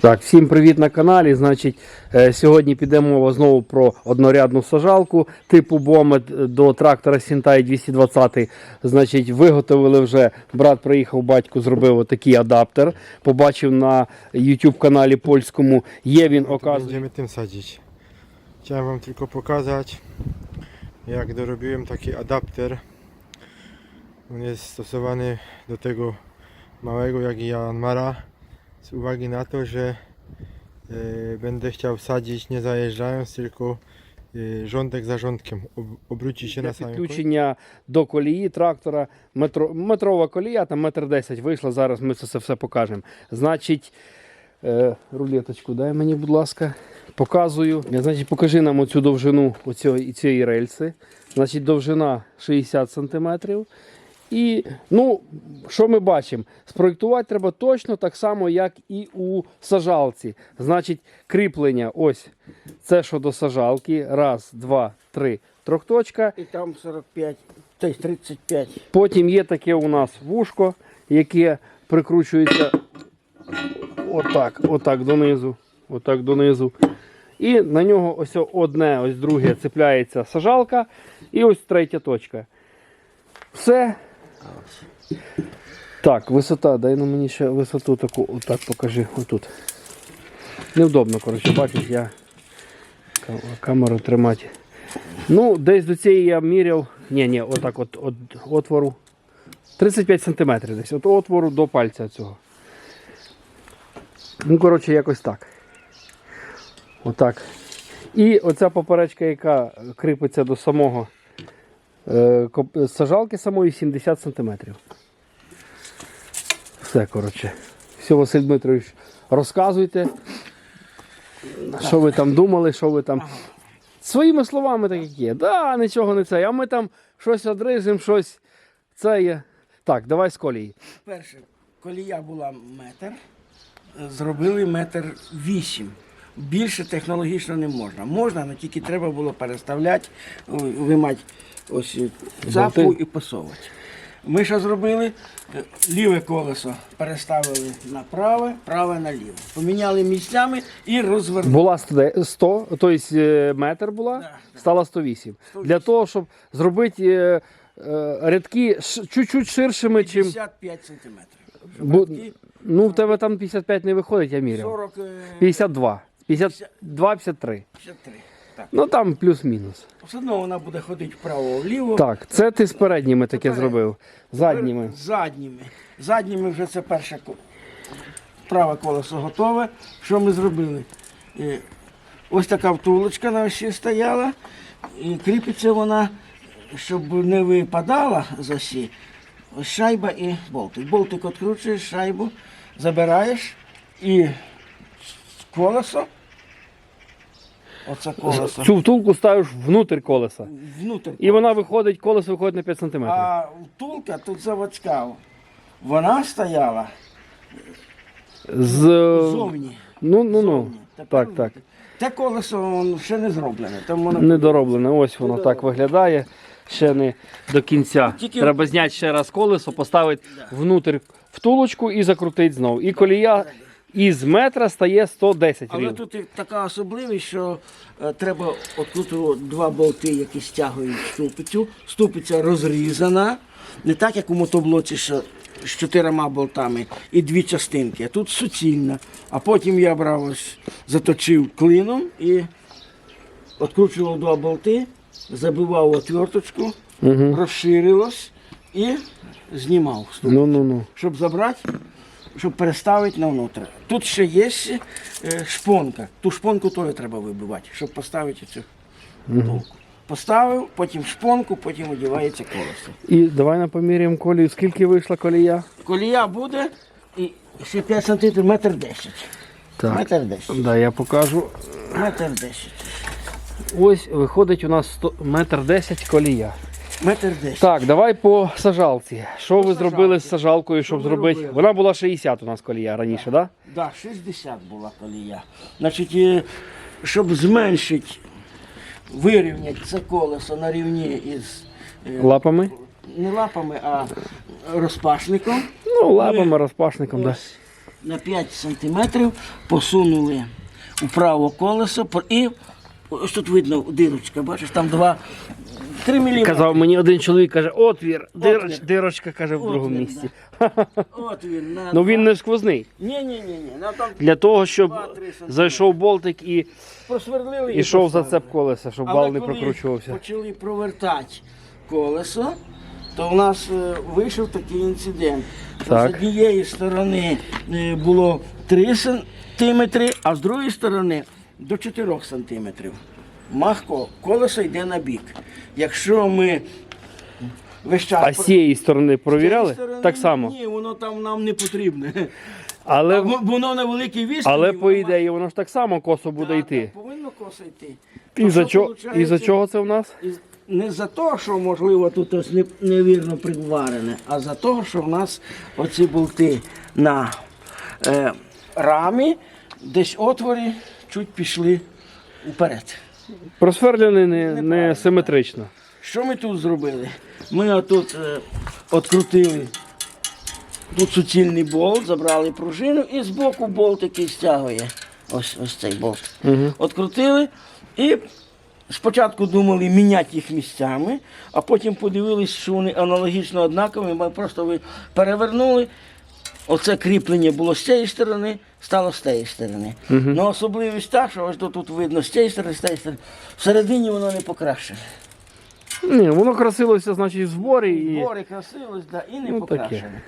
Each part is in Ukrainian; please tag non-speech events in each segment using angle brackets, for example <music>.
Так, всім привіт на каналі. Значить, е, сьогодні піде мова знову про однорядну сажалку типу Бомет до трактора Сінтай 220. Значить, виготовили вже. Брат приїхав, батько зробив отакий адаптер. Побачив на YouTube каналі польському. Є він, оказує. Tym sadzić. Chciałem Wam tylko pokazać jak dorobiłem taki adapter. On jest stosowany do tego małego jak i Janmara z uwagi na to, że e, będę chciał sadzić nie zajeżdżając, tylko e, rządek za rządkiem. Obróci się Для na samym końcu. підключення до колії трактора. Метро, метрова колія, там метр десять вийшло. Зараз ми це все, все покажемо. Значить, е, рулеточку дай мені, будь ласка. Показую. Значить, покажи нам оцю довжину оцієї, цієї рельси. Значить, довжина 60 см. І ну, що ми бачимо? Спроєктувати треба точно так само, як і у сажалці. Значить, кріплення ось це що до сажалки. Раз, два, три. Трьохточка. І там 45, то есть 35. Потім є таке у нас вушко, яке прикручується отак, отак донизу. Отак донизу. І на нього ось одне, ось друге цепляється сажалка. І ось третя точка. Все. Так, висота, дай на мені ще висоту таку, отак покажи, отут. Невдобно, коротше, бачиш, я камеру тримати. Ну, десь до цієї я міряв. Ні, ні, отак от, от отвору. 35 см десь. От отвору до пальця цього. Ну, коротше, якось так. Отак. І оця поперечка, яка кріпиться до самого сажалки самої 70 см. Все, коротше. Все, Василь Дмитрович, розказуйте, що ви там думали, що ви там. Своїми словами так як є. Да, нічого не це. А ми там щось одрижимо, щось це є. Так, давай з колії. Перше, колія була метр, е, зробили метр вісім. Більше технологічно не можна. Можна, але тільки треба було переставляти, виймати ось е, цапу і посовувати. Ми що зробили? Е, Ліве колесо переставили на праве, праве на ліве. Поміняли місцями і розвернули. Була 100, 100 тобто е, метр була, стала 108. Для того, щоб зробити е, е, рядки чуть-чуть ширшими, чим. 55 сантиметрів. Ну, в тебе там 55 не виходить, я міряв. 40, е, 52. 52, 53. 53. Так. Ну там плюс-мінус. Все одно вона буде ходити вправо-вліво. Так, це ти з передніми таке Тепер- зробив. Задніми. Задніми. Задніми вже це перше праве колесо готове. Що ми зробили? Е, Ось така втулочка на осі стояла. І кріпиться вона, щоб не випадала з осі. Ось шайба і болтик. Болтик відкручуєш, шайбу, забираєш і колесо. Оце колесо. Цю втулку ставиш внутрь колеса. Внутрь І вона виходить, колесо виходить на 5 см. А втулка тут заводська. Вона стояла З... ззовні. Ну, ну, ну. Тепер Так, так. Те колесо воно ще не зроблене. Там воно Недороблене. Ось воно так виглядає. Ще не до кінця. Тільки- Треба зняти ще раз колесо, поставити внутрь втулочку і закрутити знову. І колія із метра стає 110 Але рівно. тут і така особливість, що е, треба открути два болти, які стягують ступицю. Ступиця розрізана. Не так, як у мотоблоці, що з чотирма болтами і дві частинки. А тут суцільна. А потім я брав ось, заточив клином і відкручував два болти, забивав отверточку, розширилось і знімав ступицю Ну, ну, ну. щоб забрати, щоб переставити на внутрі. Тут ще є е, шпонка. Ту шпонку теж треба вибивати, щоб поставити цю втулку. Поставив, потім шпонку, потім одягається колесо. І давай на поміряємо колію. Скільки вийшла колія? Колія буде і ще 5 см, метр 10. Так. Метр 10. Да, я покажу. Метр 10. Ось виходить у нас 100, метр 10 колія. Метр 10. Так, давай по сажалці. Що ви сажалці. зробили з сажалкою, щоб ми зробити? робили? Вона була 60 у нас колія раніше, так? Да? Да, 60 була колія. Значить, е, щоб зменшити, вирівняти це колесо на рівні із е, Лапами? не лапами, а розпашником. Ну, лапами, розпашником, так. Да. На 5 сантиметрів посунули вправо колесо і ось тут видно дирочка, бачиш, там 2 3 мм. Казав мені один чоловік, каже, отвір, Отвір. дирочка каже в другому Отвір, місці. <laughs> От він. На Ну він не сквозний. Ні, ні, ні, ні. Там Для того, щоб Два-три сантиметри. зайшов болтик і просверлили. і йшов поставили. зацеп колеса, щоб бал не коли прокручувався. почали провертати колесо, то в нас е, вийшов такий інцидент. що Так. З однієї сторони е, було 3 сантиметри, а з другої сторони до 4 сантиметрів. Махко, колесо йде на бік. Якщо ми весь час А з цієї сторони провіряли? з цієї сторони, Так само. Ні, воно там нам не потрібне. Але, Бо- Воно на великій відстані. але по ідеї воно ж так само косо буде Так, йти. так, Повинно косо йти. І А за, що чого, і за чого це в нас? Не за те, що можливо тут ось не- невірно приварене, а за те, що в нас оці болти на е, рамі, десь отворі чуть пішли вперед. Просверлений не, не симетрично. Що ми тут зробили? Ми отут е, открутили тут суцільний болт, забрали пружину і збоку болт, який стягує. Ось, ось цей болт. Угу. Открутили і спочатку думали міняти їх місцями, а потім подивилися, що вони аналогічно однакові. Ми просто перевернули. Оце кріплення було з цієї сторони, стало з тієї сторони. Ну особливість та, що ось тут, видно з цієї сторони, з тієї сторони. Всередині воно не покращене. Ні, воно красилося, значить, в зборі і. Гори красилось, да, і не Ну, покращене. таке.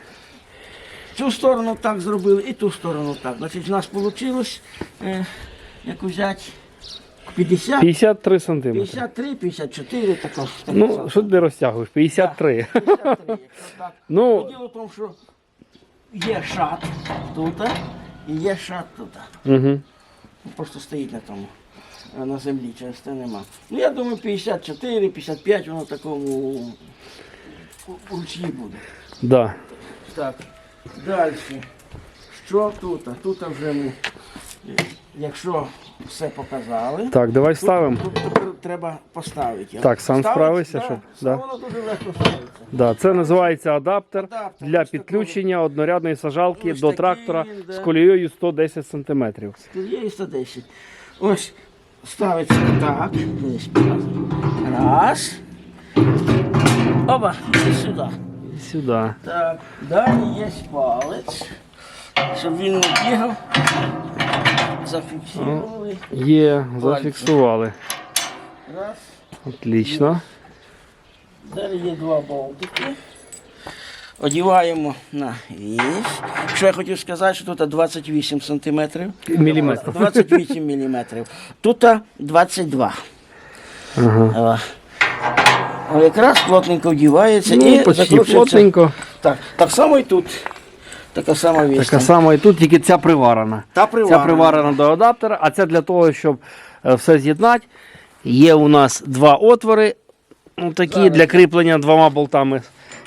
Цю сторону так зробили, і ту сторону так. Значить, у нас вийшло, е, як взяти 50, 53 сантиметри. 53, 54, тако. таке Ну, що ти не розтягуєш? 53. 53, якщо так. <laughs> Ну, Діло в тому, що є шат тут, і є шат тут. угу. Просто стоїть на тому. На землі через те нема. Ну я думаю, 54, 55 воно в такому ручні буде. да. Так, далі. Що тут? Тут вже ми, якщо все показали, Так, давай тут, ставимо. тут треба поставити. Так, сам справишся, Да, щоб- да. Воно дуже легко ставиться. Да, це називається адаптер Адаптер, для підключення однорядної сажалки Ось до такий трактора да. з колією 110 см. Є 110. Ось ставиться так. Раз. Оба, і сюди. Сюди. Так, далі є палець, щоб він не бігав. Зафіксували. Є, зафіксували. Раз. Отлично. Далі є два болтики. Одіваємо на вісь. Що я хотів сказати, що тут 28 сантиметрів. Міліметрів. 28 міліметрів. Тут 22. Ага. Якраз плотненько вдівається Ну, і почти закручується. плотненько. Так, так само і тут. Така сама вісь. Така сама і тут, тільки ця приварена. Та Ця приварена. приварена до адаптера, а це для того, щоб е, все з'єднати. Є у нас два отвори, ну, такі для кріплення двома болтами.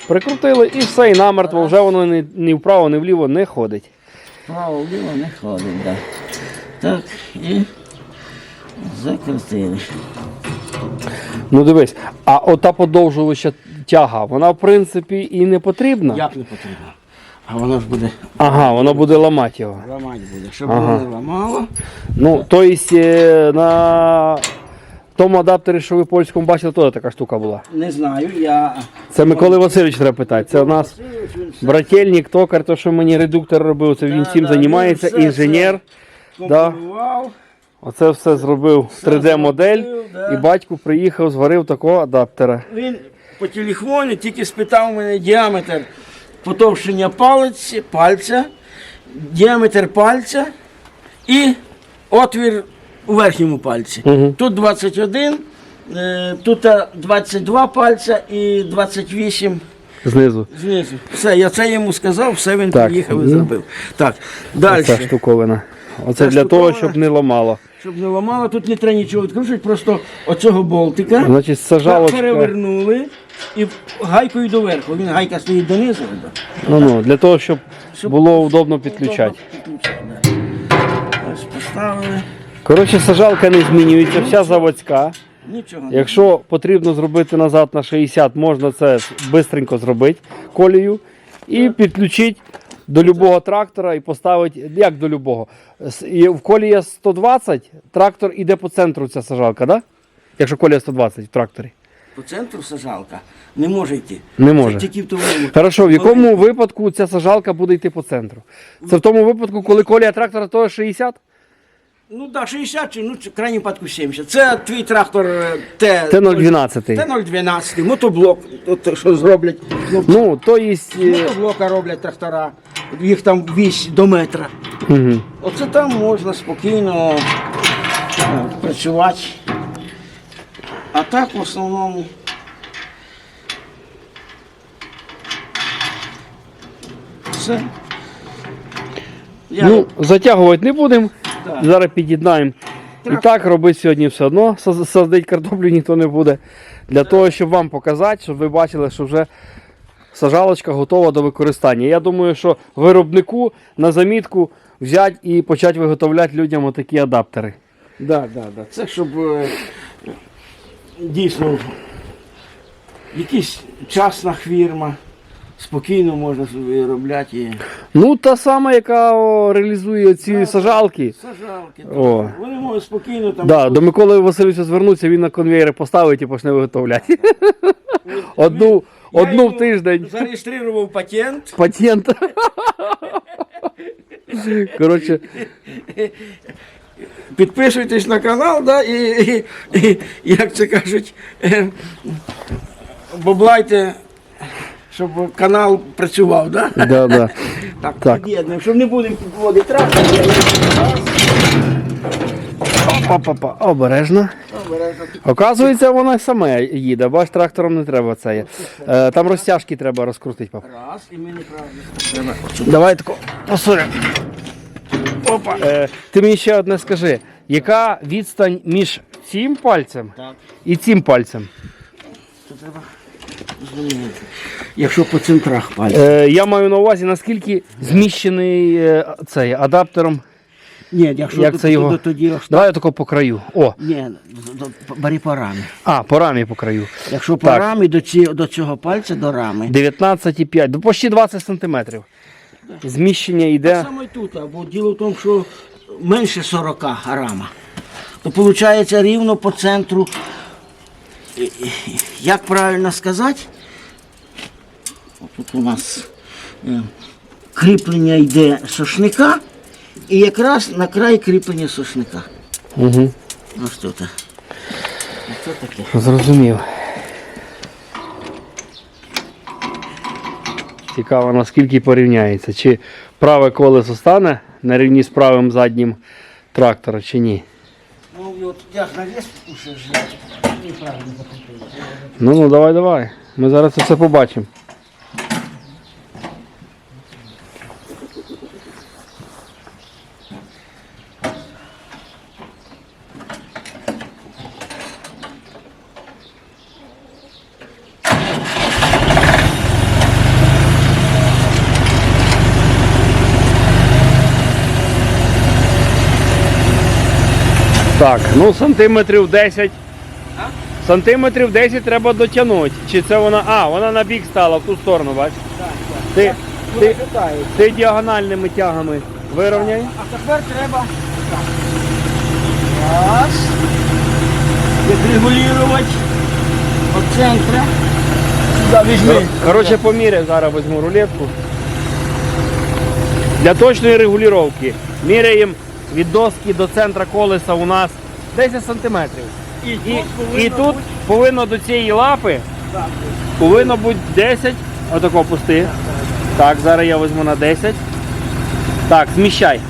Прикрутили і все, і намертво, вже воно ні, ні вправо, ні вліво не ходить. Право вліво не ходить, так. Так, і закрутили. Ну дивись, а ота подовжувача тяга, вона в принципі і не потрібна. Як не потрібно. А воно ж буде Ага, воно буде ламати його. ламати буде. Щоб Ага. воно не ламало. Ну, тобто е, на тому адаптері, що ви в польському бачили, теж така штука була. Не знаю, я. Це Миколи Васильович треба питати. Це у нас брательник, токар, то, що мені редуктор робив, це він Да, цим да, займається, він все інженер. Да. Компонував. Оце все зробив 3D-модель. зробив, да. І батько приїхав, зварив такого адаптера. Він по телефоні тільки спитав мене діаметр потовщення палець, пальця, діаметр пальця і отвір у верхньому пальці. Мгм. Тут 21, е, тут 22 пальця і 28 Знизу. знизу. Все, я це йому сказав, все він Так, приїхав і зробив. Так, далі. Оця штуковина. Оце Ця для того, щоб не ламало. Щоб не ламало, тут не треба нічого відкручувати, просто оцього болтика. Значить, сажалочка. Перевернули і гайкою доверху. Він гайка стоїть донизу. Ну, ну, для того, щоб Щоб було удобно підключати. Підключати. Ось поставили. Коротше, сажалка не змінюється, вся заводська. Нічого. Якщо потрібно зробити назад на 60, можна це швидко зробити колію і підключити до любого трактора і поставити, як до любого. В колія 120, трактор іде по центру ця сажалка, да? Якщо колія 120 в тракторі. По центру сажалка не може йти. Не може. Це тільки в тому. Хорошо, в якому випадку ця сажалка буде йти по центру? Це в тому випадку, коли колія трактора то 60? Ну так, 60 чи ну, в крайньому випадку 70. Це твій трактор Т. Т-012. Т-012, мотоблок, от, що зроблять. Ну, Ну, то есть. е, мотоблока роблять трактора. Їх там вісь до метра. Угу. Оце там можна спокійно е, працювати. А так в основному. Все. Я, Ну, затягувати не будемо. Так. Зараз під'єднаємо. І так робити сьогодні все одно. Садити картоплю ніхто не буде. Для того, щоб вам показати, щоб ви бачили, що вже сажалочка готова до використання. Я думаю, що виробнику на замітку взяти і почати виготовляти людям отакі адаптери. Да, да, да. Це щоб е, дійсно якась частна фірма, спокійно можна собі виробляти. І... Ну, та сама, яка о, реалізує ці сажалки. Сажалки. так. О. Вони можуть спокійно там. Да, до Миколи Васильовича звернуться, він на конвейери поставить і почне виготовляти. <laughs> Одну, Я одну йому в тиждень. Зареєстрував патент. Патент. <laughs> Коротше, Підписуйтесь на канал, да, і, і, і як це кажуть, е, боблайте, щоб канал працював, да? да, да. <laughs> Так, Так. під'єднуємо, щоб не будемо підводити трактор. Па-па-па, обережно. Оказується, вона сама їде, бач, трактором не треба це. є. Е, там розтяжки треба розкрутити, пап. Раз, і ми неправильно. Давай тако посунемо. Опа. Е, ти мені ще одне скажи, яка відстань між цим пальцем Так. і цим пальцем? Це треба змінити. Якщо по центрах пальця. Е, я маю на увазі, наскільки зміщений е, цей адаптером. Ні, якщо Як це його? то- тоді Давай тако по краю. О, Ні, з- до- бери по рамі. а, по рамі по краю. Якщо по Так. рамі до, ці, до цього пальця до рами. 19,5, до почти 20 сантиметрів. Зміщення йде. Саме тут, бо діло в тому, що менше 40 рама. То виходить рівно по центру. Як правильно сказати? Тут у нас е, кріплення йде сошника і якраз на край кріплення сошника. Угу. Ось тут. Зрозумів. Цікаво, наскільки порівняється. Чи праве колесо стане на рівні з правим заднім трактора, чи ні. Ну, от тяг на вес ж неправильно закріпив. Ну ну давай, давай. Ми зараз це все побачимо. Так, ну сантиметрів 10. Сантиметрів 10 треба дотягнути. Чи це вона. А, вона на бік стала в ту сторону, бач? Ти, ти, ти діагональними тягами вирівняй. А тепер треба так. Раз. Відрегулювати від центру. Сюди візьми. Коротше, поміряй, зараз візьму рулетку. Для точної регулювання міряємо від доски до центра колеса у нас 10 сантиметрів. І, І, і тут бути повинно до цієї лапи так. повинно бути 10. Отако пусти. Так, зараз я візьму на 10. Так, зміщай.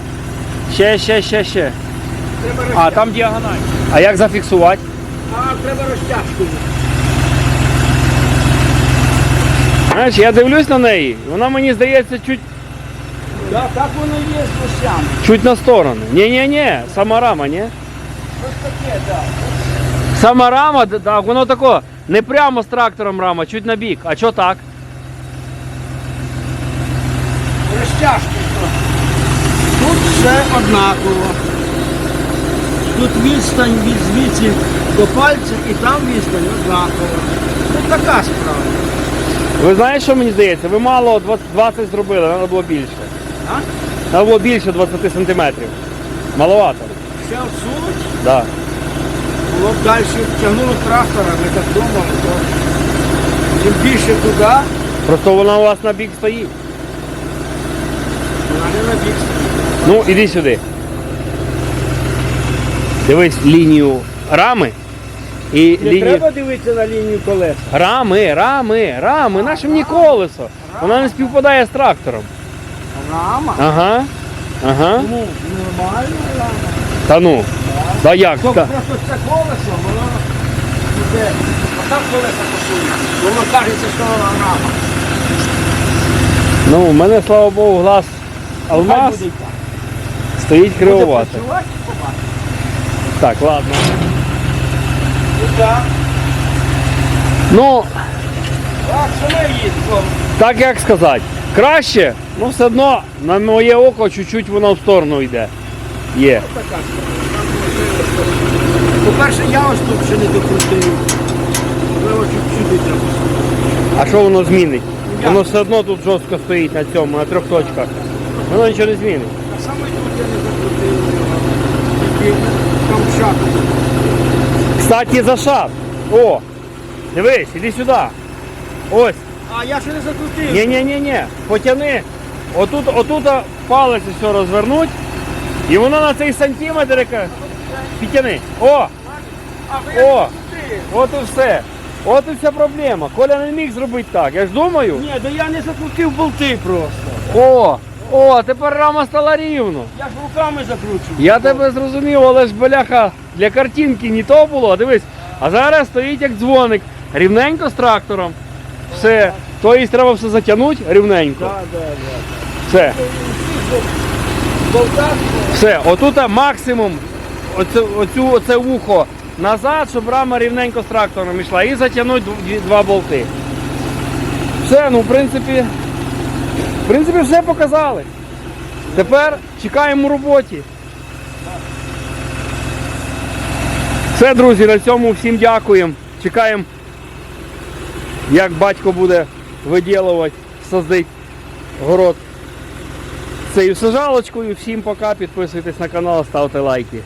Ще, ще, ще, ще. Треба. А, там діагональ. А як зафіксувати? а, треба розтяжку. Знаєш, я дивлюсь на неї, вона мені здається чуть, Да, так воно є з лосями. чуть на сторону. Ні-ні-ні, сама рама, ні? Ось таке, так. Сама рама, д- так, воно тако, не прямо з трактором рама, чуть на бік. А що так? Розтяжки. Тут все однаково. Тут відстань від звідси до пальця і там відстань однакова. Тут така справа. Ви знаєте, що мені здається? Ви мало 20 20 зробили, треба було більше. А? Треба було більше 20 сантиметрів. Маловато. Ще всунуть, Да. було б далі тягнуло трактора, ми так думали, то чим більше туди, Просто вона у вас на бік стоїть. вона не на бік. Ну, іди сюди. Дивись лінію рами і Не лінію. треба дивитися на лінію колес. Рами, рами, рами, наше мені колесо. Вона не співпадає з трактором. Рама. Ага. Ага. Ну, нормально рама. Та ну. Да як? Тобто Та. просто це колесо, воно буде, а там колеса пасують. Воно кажеться, що вона рама. Ну, у мене, слава Богу, глаз Хай алмаз буде і так. стоїть Буде працювати, побачимо. Так, ладно. Так. Ну, Так, що ми їдемо? так як сказати, краще, ну все одно на моє око чуть-чуть воно в сторону йде. Є. По-перше, я ось тут ще не докрутив. Можливо, чуть-чуть треба. А що воно змінить? Воно все одно тут жорстко стоїть на цьому, на трьох точках. Воно нічого не змінить. А саме тут я не. Там шапка. Кстати, за шап. О! Дивись, іди сюди. Ось. А я ще не закрутив. Ні, ні, ні, ні. Потяни. Отут, отут палець все розвернуть. І воно на цей сантиметр яка. Підтяни. О! А, ви О! От і все. От і вся проблема. Коля не міг зробити так. Я ж думаю. Ні, да я не закрутив болти просто. О! О, тепер рама стала рівно. Я ж руками закручую. Я тебе зрозумів, але ж бляха для картинки не то було. Дивись. А зараз стоїть як дзвоник. Рівненько з трактором. Все. Тобто треба все затягнути рівненько. Все. Все. Отут максимум оцю, оцю, оце вухо назад, щоб рама рівненько з трактором йшла. І затягнути два болти. Все, ну в принципі. В принципі, все показали. Тепер чекаємо роботі. Все, друзі, на цьому всім дякуємо. Чекаємо, як батько буде виділувати, садити город цією сажалочкою. Всім пока, підписуйтесь на канал, ставте лайки.